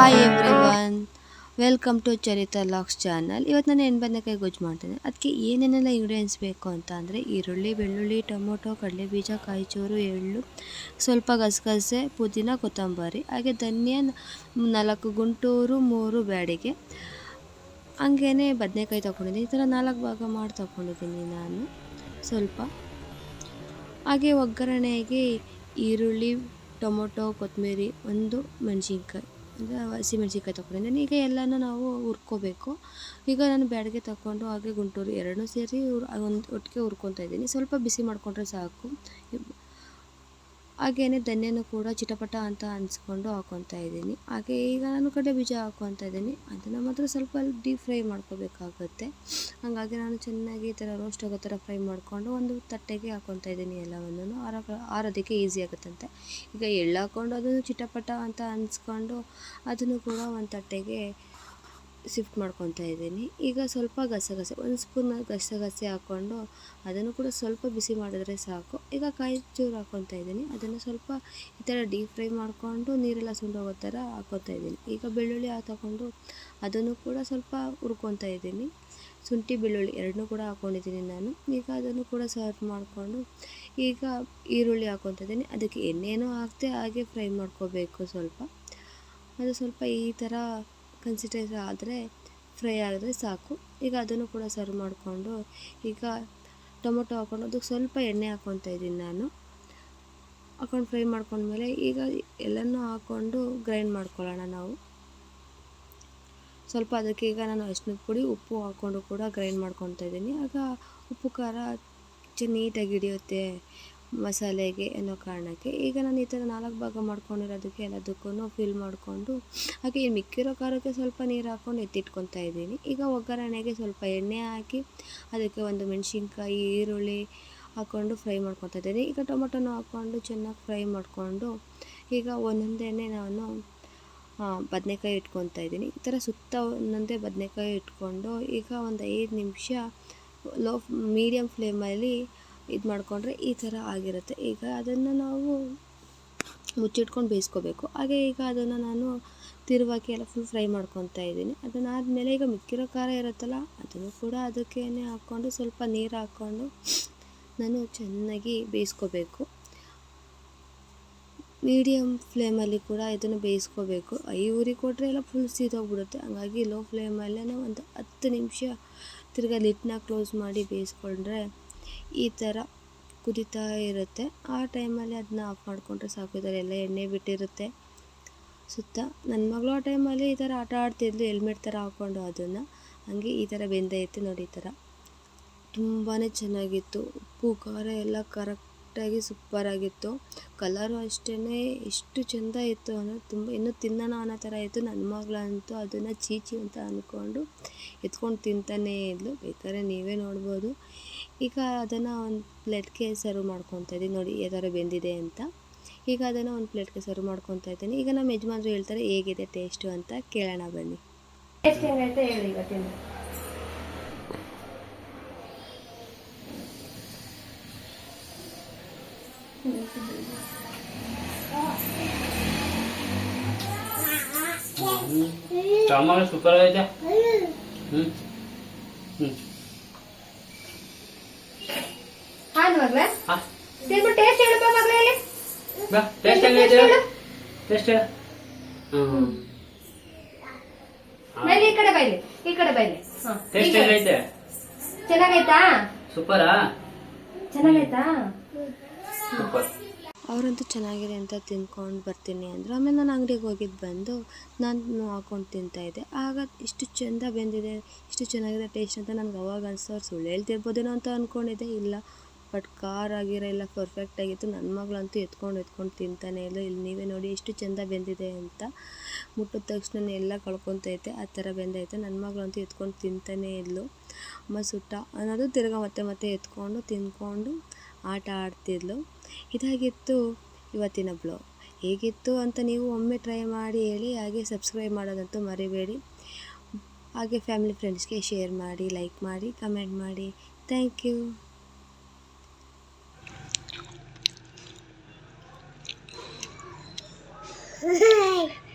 Hi everyone welcome to Charitha locks channel ಇವತ್ತು ನಾನು ಎಣ್ಣೆ ಬದನೆಕಾಯಿ ಗೊಜ್ಜು ಮಾಡ್ತೇನೆ. ಅದಕ್ಕೆ ಏನೇನೆಲ್ಲ ಇಂಗ್ರೀಡಿಯೆಂಟ್ಸ್ ಬೇಕು ಅಂತ ಅಂದರೆ ಈರುಳ್ಳಿ, ಬೆಳ್ಳುಳ್ಳಿ, ಟೊಮೊಟೊ ಕಡಲೆ ಬೀಜ ಕಾಯಿಚೂರು, ಎಳ್ಳು, ಸ್ವಲ್ಪ ಗಸಗಸೆ, ಪುದೀನ, ಕೊತ್ತಂಬರಿ, ಹಾಗೆ ಧನ್ಯ ನಾಲ್ಕು ಗುಂಟೂರು, ಮೂರು ಬ್ಯಾಡಿಗೆ. ಹಂಗೇ ಬದನೆಕಾಯಿ ತೊಗೊಂಡಿದ್ದೀನಿ. ಈ ಥರ ನಾಲ್ಕು ಭಾಗ ಮಾಡಿ ತೊಗೊಂಡಿದ್ದೀನಿ ನಾನು. ಸ್ವಲ್ಪ. ಹಾಗೆ ಒಗ್ಗರಣೆಗೆ ಈರುಳ್ಳಿ, ಟೊಮೊಟೊ, ಕೊತ್ತಂಬರಿ, ಒಂದು ಮೆಣಸಿನ್ಕಾಯಿ. ಅಂದರೆ ಹಸಿಮೆಣ್ಸಿನ್ಕಾಯಿ ತಗೊಂಡಿದ್ದೀನಿ ಈಗ ಎಲ್ಲನೂ ನಾವು ಹುರ್ಕೋಬೇಕು. ಈಗ ನಾನು ಬ್ಯಾಡಿಗೆ ತಗೊಂಡು ಹಾಗೆ ಗುಂಟೂರು ಎರಡನ್ನೂ ಸೇರಿ ಒಂದು ಒಟ್ಟಿಗೆ ಹುರ್ಕೊತಾ ಇದ್ದೀನಿ. ಸ್ವಲ್ಪ ಬಿಸಿ ಮಾಡಿಕೊಂಡ್ರೆ ಸಾಕು. ಹಾಗೆಯೇ ಧನ್ಯನೂ ಕೂಡ ಚಿಟಪಟ ಅಂತ ಅನ್ಸ್ಕೊಂಡು ಹಾಕ್ಕೊತಾ ಇದ್ದೀನಿ. ಹಾಗೆ ಈಗ ನಾನು ಕಡಲೆ ಬೀಜ ಹಾಕ್ಕೊತಾ ಇದ್ದೀನಿ. ಅದನ್ನು ಮಾತ್ರ ಸ್ವಲ್ಪ ಡೀಪ್ ಫ್ರೈ ಮಾಡ್ಕೋಬೇಕಾಗುತ್ತೆ. ಹಾಗಾಗಿ ನಾನು ಚೆನ್ನಾಗಿ ಈ ಥರ ರೋಸ್ಟ್ ಆಗೋ ಥರ ಫ್ರೈ ಮಾಡಿಕೊಂಡು ಒಂದು ತಟ್ಟೆಗೆ ಹಾಕ್ಕೊತಾ ಇದ್ದೀನಿ ಎಲ್ಲವನ್ನು ಆರ ಆರೋದಕ್ಕೆ ಈಸಿ ಆಗುತ್ತಂತೆ. ಈಗ ಎಳ್ಳು ಹಾಕೊಂಡು ಅದನ್ನು ಚಿಟಪಟ ಅಂತ ಅನ್ಸ್ಕೊಂಡು ಅದನ್ನು ಕೂಡ ಒಂದು ತಟ್ಟೆಗೆ ಶಿಫ್ಟ್ ಮಾಡ್ಕೊತಾ ಇದ್ದೀನಿ. ಈಗ ಸ್ವಲ್ಪ ಗಸಗಸೆ, ಒಂದು ಸ್ಪೂನ್ ಗಸಗಸೆ ಹಾಕ್ಕೊಂಡು ಅದನ್ನು ಕೂಡ ಸ್ವಲ್ಪ ಬಿಸಿ ಮಾಡಿದ್ರೆ ಸಾಕು. ಈಗ ಕಾಯಿ ಚೂರು ಹಾಕ್ಕೊತಾ ಇದ್ದೀನಿ. ಅದನ್ನು ಸ್ವಲ್ಪ ಈ ಥರ ಡೀಪ್ ಫ್ರೈ ಮಾಡಿಕೊಂಡು ನೀರೆಲ್ಲ ಸುಂಡೋಗೋ ಥರ ಹಾಕ್ಕೊತಾ ಇದ್ದೀನಿ. ಈಗ ಬೆಳ್ಳುಳ್ಳಿ ಹಾಕೊಂಡು ಅದನ್ನು ಕೂಡ ಸ್ವಲ್ಪ ಹುರ್ಕೊತಾ ಇದ್ದೀನಿ. ಶುಂಠಿ, ಬೆಳ್ಳುಳ್ಳಿ ಎರಡನ್ನೂ ಕೂಡ ಹಾಕ್ಕೊಂಡಿದ್ದೀನಿ ನಾನು. ಈಗ ಅದನ್ನು ಕೂಡ ಸರ್ವ್ ಮಾಡಿಕೊಂಡು ಈಗ ಈರುಳ್ಳಿ ಹಾಕ್ಕೊತಾ ಇದ್ದೀನಿ. ಅದಕ್ಕೆ ಎಣ್ಣೆನೂ ಹಾಕ್ತೆ ಹಾಗೆ ಫ್ರೈ ಮಾಡ್ಕೋಬೇಕು ಸ್ವಲ್ಪ. ಅದು ಸ್ವಲ್ಪ ಈ ಥರ ಕನ್ಸಿಸ್ಟೆನ್ಸಿ ಆದರೆ ಫ್ರೈ ಆದರೆ ಸಾಕು. ಈಗ ಅದನ್ನು ಕೂಡ ಸರ್ವ್ ಮಾಡಿಕೊಂಡು ಈಗ ಟೊಮೊಟೊ ಹಾಕ್ಕೊಂಡು ಅದಕ್ಕೆ ಸ್ವಲ್ಪ ಎಣ್ಣೆ ಹಾಕ್ಕೊತಾ ಇದ್ದೀನಿ ನಾನು. ಹಾಕೊಂಡು ಫ್ರೈ ಮಾಡ್ಕೊಂಡ್ಮೇಲೆ ಈಗ ಎಲ್ಲನೂ ಹಾಕ್ಕೊಂಡು ಗ್ರೈಂಡ್ ಮಾಡ್ಕೊಳ್ಳೋಣ ನಾವು. ಸ್ವಲ್ಪ ಅದಕ್ಕೆ ಈಗ ನಾನು ಅರಿಶಿನದ ಪುಡಿ, ಉಪ್ಪು ಹಾಕ್ಕೊಂಡು ಕೂಡ ಗ್ರೈಂಡ್ ಮಾಡ್ಕೊತಾ ಇದ್ದೀನಿ. ಆಗ ಉಪ್ಪು ಖಾರ ನೀಟಾಗಿ ಹಿಡಿಯುತ್ತೆ. ಮಸಾಲೆಗೆ ಅನ್ನೋ ಕಾರಣಕ್ಕೆ. ಈಗ ನಾನು ಈ ಥರ ನಾಲ್ಕು ಭಾಗ ಮಾಡ್ಕೊಂಡಿರೋದಕ್ಕೆ ಎಲ್ಲದಕ್ಕೂ ಫಿಲ್ ಮಾಡಿಕೊಂಡು, ಹಾಗೆ ಮಿಕ್ಕಿರೋ ಖಾರಕ್ಕೆ ಸ್ವಲ್ಪ ನೀರು ಹಾಕ್ಕೊಂಡು ಎತ್ತಿಟ್ಕೊತಾ ಇದ್ದೀನಿ. ಈಗ ಒಗ್ಗರಣೆಗೆ ಸ್ವಲ್ಪ ಎಣ್ಣೆ ಹಾಕಿ, ಅದಕ್ಕೆ ಒಂದು ಮೆಣಸಿನ್ಕಾಯಿ, ಈರುಳ್ಳಿ ಹಾಕ್ಕೊಂಡು ಫ್ರೈ ಮಾಡ್ಕೊತಾ ಇದ್ದೀನಿ. ಈಗ ಟೊಮೊಟೊನೂ ಹಾಕ್ಕೊಂಡು ಚೆನ್ನಾಗಿ ಫ್ರೈ ಮಾಡಿಕೊಂಡು, ಈಗ ಒಂದೊಂದೇ ನಾನು ಬದನೆಕಾಯಿ ಇಟ್ಕೊತಾ ಇದ್ದೀನಿ. ಈ ಥರ ಸುತ್ತ ಒಂದೊಂದೇ ಬದನೆಕಾಯಿ ಇಟ್ಕೊಂಡು, ಈಗ ಒಂದು ಐದು ನಿಮಿಷ ಲೋ ಮೀಡಿಯಮ್ ಫ್ಲೇಮಲ್ಲಿ ಇದು ಮಾಡಿಕೊಂಡ್ರೆ ಈ ಥರ ಆಗಿರುತ್ತೆ. ಈಗ ಅದನ್ನು ನಾವು ಮುಚ್ಚಿಟ್ಕೊಂಡು ಬೇಯಿಸ್ಕೋಬೇಕು. ಹಾಗೆ ಈಗ ಅದನ್ನು ನಾನು ತಿರುವಾಕಿ ಎಲ್ಲ ಫುಲ್ ಫ್ರೈ ಮಾಡ್ಕೊತಾ ಇದ್ದೀನಿ. ಅದನ್ನಾದಮೇಲೆ ಈಗ ಮಿಕ್ಕಿರೋ ಖಾರ ಇರುತ್ತಲ್ಲ, ಅದನ್ನು ಕೂಡ ಅದಕ್ಕೇ ಹಾಕ್ಕೊಂಡು ಸ್ವಲ್ಪ ನೀರು ಹಾಕ್ಕೊಂಡು ನಾನು ಚೆನ್ನಾಗಿ ಬೇಯಿಸ್ಕೋಬೇಕು. ಮೀಡಿಯಮ್ ಫ್ಲೇಮಲ್ಲಿ ಕೂಡ ಇದನ್ನು ಬೇಯಿಸ್ಕೋಬೇಕು. ಐ ಉರಿ ಕೊಟ್ಟರೆ ಎಲ್ಲ ಫುಲ್ ಸೀದೋಗ್ಬಿಡುತ್ತೆ. ಹಂಗಾಗಿ ಲೋ ಫ್ಲೇಮಲ್ಲೇ ಒಂದು ಹತ್ತು ನಿಮಿಷ ತಿರ್ಗಾ ಲಿಟ್ನ ಕ್ಲೋಸ್ ಮಾಡಿ ಬೇಯಿಸ್ಕೊಂಡ್ರೆ ಈ ಥರ ಕುದಿತಾ ಇರುತ್ತೆ. ಆ ಟೈಮಲ್ಲಿ ಅದನ್ನ ಆಫ್ ಮಾಡಿಕೊಂಡ್ರೆ ಸಾಕು. ಈ ಥರ ಎಲ್ಲ ಎಣ್ಣೆ ಬಿಟ್ಟಿರುತ್ತೆ ಸುತ್ತ. ನನ್ನ ಮಗಳು ಆ ಟೈಮಲ್ಲಿ ಈ ಥರ ಆಟ ಆಡ್ತಿದ್ಲು. ಹೆಲ್ಮೆಟ್ ಥರ ಹಾಕ್ಕೊಂಡು ಅದನ್ನು. ಹಾಗೆ ಈ ಥರ ಬೆಂದೈತೆ ನೋಡಿ ಈ ಥರ. ತುಂಬಾ ಚೆನ್ನಾಗಿತ್ತು. ಉಪ್ಪು, ಖಾರ ಎಲ್ಲ ಕರೆಕ್ಟಾಗಿ ಸೂಪರಾಗಿತ್ತು ಕಲರು ಅಷ್ಟೇ ಎಷ್ಟು ಚೆಂದ ಇತ್ತು ಅಂದರೆ ತುಂಬ, ಇನ್ನೂ ತಿನ್ನೋಣ ಅನ್ನೋ ಥರ ಇತ್ತು. ನನ್ನ ಮಗಳಂತೂ ಅದನ್ನು ಚೀಚಿ ಅಂತ ಅಂದ್ಕೊಂಡು ಎತ್ಕೊಂಡು ತಿಂತಾನೇ ಇದ್ಲು. ಬೇಕಾದ್ರೆ ನೀವೇ ನೋಡ್ಬೋದು. ಈಗ ಅದನ್ನು ಒಂದು ಪ್ಲೇಟ್ಗೆ ಸರ್ವ್ ಮಾಡ್ಕೊತಾ ಇದ್ದೀನಿ. ನೋಡಿ ಯಾವ ಬೆಂದಿದೆ ಅಂತ. ಈಗ ಅದನ್ನು ಒಂದು ಪ್ಲೇಟ್ಗೆ ಸರ್ವ್ ಮಾಡ್ಕೊತಾ ಇದ್ದೀನಿ. ಈಗ ನಮ್ಮ ಯಜಮಾನ್ರು ಹೇಳ್ತಾರೆ, ಹೇಗಿದೆ ಟೇಸ್ಟು ಅಂತ ಕೇಳೋಣ ಬನ್ನಿ. ಟೇಸ್ಟ್ ಹೇಳಿ ಇವತ್ತಿನ ಟಮಾಟೋ ಸೂಪರ್ ಆಗೈತೆ. ಹ್ಞೂ ಹ್ಞೂ ಹಾಂ ಟೇಸ್ಟ್ ಹೇಳಪ್ಪ ಮಗ್ಲ ಹೇಳಿ ಬಾ ಟೇಸ್ಟ್ ಹೆಂಗೈತೆ ಟೇಸ್ಟ್ ಹ್ಞೂ ಈ ಕಡೆ ಬೈಲಿ ಈ ಕಡೆ ಬೈಲಿ. ಹಾಂ ಟೇಸ್ಟ್ ಹೆಂಗೈತೆ ಚೆನ್ನಾಗೈತಾ? ಸೂಪರಾ ಚೆನ್ನಾಗೈತಾ? ಅವರಂತೂ ಚೆನ್ನಾಗಿದೆ ಅಂತ ತಿನ್ಕೊಂಡು ಬರ್ತೀನಿ ಅಂದರು. ಆಮೇಲೆ ನಾನು ಅಂಗಡಿಗೆ ಹೋಗಿದ್ದು ಬಂದು ನಾನು ಹಾಕೊಂಡು ತಿಂತಾಯಿದ್ದೆ ಆಗ ಇಷ್ಟು ಚೆಂದ ಬೆಂದಿದೆ, ಇಷ್ಟು ಚೆನ್ನಾಗಿದೆ ಟೇಸ್ಟ್ ಅಂತ ನನಗೆ ಅವಾಗ ಅನ್ಸೋರು ಸುಳ್ಳು ಹೇಳ್ತಿರ್ಬೋದೇನೋ ಅಂತ ಅಂದ್ಕೊಂಡಿದ್ದೆ ಇಲ್ಲ ಬಟ್ ಖಾರ ಆಗಿರೋ ಎಲ್ಲ ಪರ್ಫೆಕ್ಟ್ ಆಗಿತ್ತು. ನನ್ನ ಮಗಳಂತೂ ಎತ್ಕೊಂಡು ಎತ್ಕೊಂಡು ತಿಂತಾನೆ ಇಲ್ಲ ಇಲ್ಲಿ ನೀವೇ ನೋಡಿ ಎಷ್ಟು ಚೆಂದ ಬೆಂದಿದೆ ಅಂತ ಮುಟ್ಟಿದ ತಕ್ಷಣ ಎಲ್ಲ ಕಳ್ಕೊತೈತೆ ಆ ಥರ ಬೆಂದೈತೆ ನನ್ನ ಮಗಳಂತೂ ಎತ್ಕೊಂಡು ತಿಂತಾನೇ ಇಲ್ಲ ಅಮ್ಮ ಸುಟ್ಟ ಅನ್ನೋದು ತಿರ್ಗಾ ಮತ್ತೆ ಮತ್ತೆ ಎತ್ಕೊಂಡು ತಿಂದ್ಕೊಂಡು ಆಟ ಆಡ್ತಿದ್ಲು. ಇದಾಗಿತ್ತು ಇವತ್ತಿನ ಬ್ಲಾಗ್. ಹೇಗಿತ್ತು ಅಂತ ನೀವು ಒಮ್ಮೆ ಟ್ರೈ ಮಾಡಿ ಹೇಳಿ, ಹಾಗೆ ಸಬ್ಸ್ಕ್ರೈಬ್ ಮಾಡೋದಂತೂ ಮರಿಬೇಡಿ. ಹಾಗೆ ಫ್ಯಾಮಿಲಿ ಫ್ರೆಂಡ್ಸ್ಗೆ ಶೇರ್ ಮಾಡಿ ಲೈಕ್ ಮಾಡಿ ಕಮೆಂಟ್ ಮಾಡಿ. Thank you